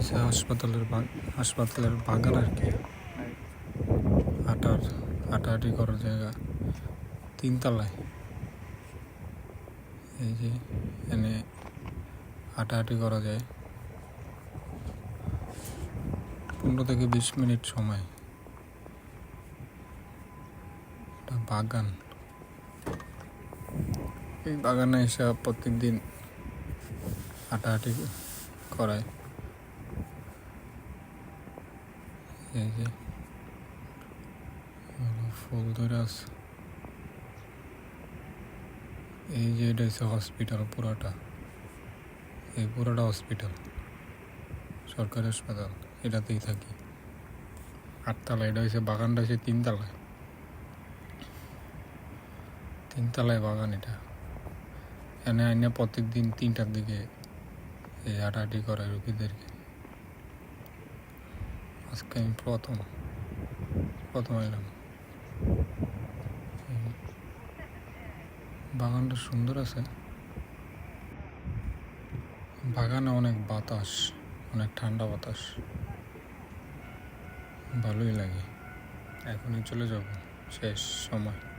হয়েছে হাসপাতালের হাসপাতালের বাগান আর কি। হাঁটার হাঁটাহাঁটি করার জায়গা। তিনতলায়। এই যে এখানে হাঁটাহাঁটি করা যায়। পনেরো থেকে বিশ মিনিট সময়। বাগান। এই বাগানে এসে প্রত্যেক দিন হাঁটাহাঁটি করায়। এই যে ফুল ধরে এই যে এটা হচ্ছে হসপিটাল পুরাটা এই পুরাটা হসপিটাল সরকারি হাসপাতাল এটাতেই থাকি আটতলা এটা হচ্ছে বাগানটা হচ্ছে তিনতলায় তিনতলায় বাগান এটা এনে আইনে প্রত্যেক দিন তিনটার দিকে এই হাঁটাহাঁটি করে রুগীদেরকে আজকে আমি প্রথম প্রথম এলাম বাগানটা সুন্দর আছে। বাগানে অনেক বাতাস, অনেক ঠান্ডা বাতাস। ভালোই লাগে। এখনই চলে যাব। শেষ সময়।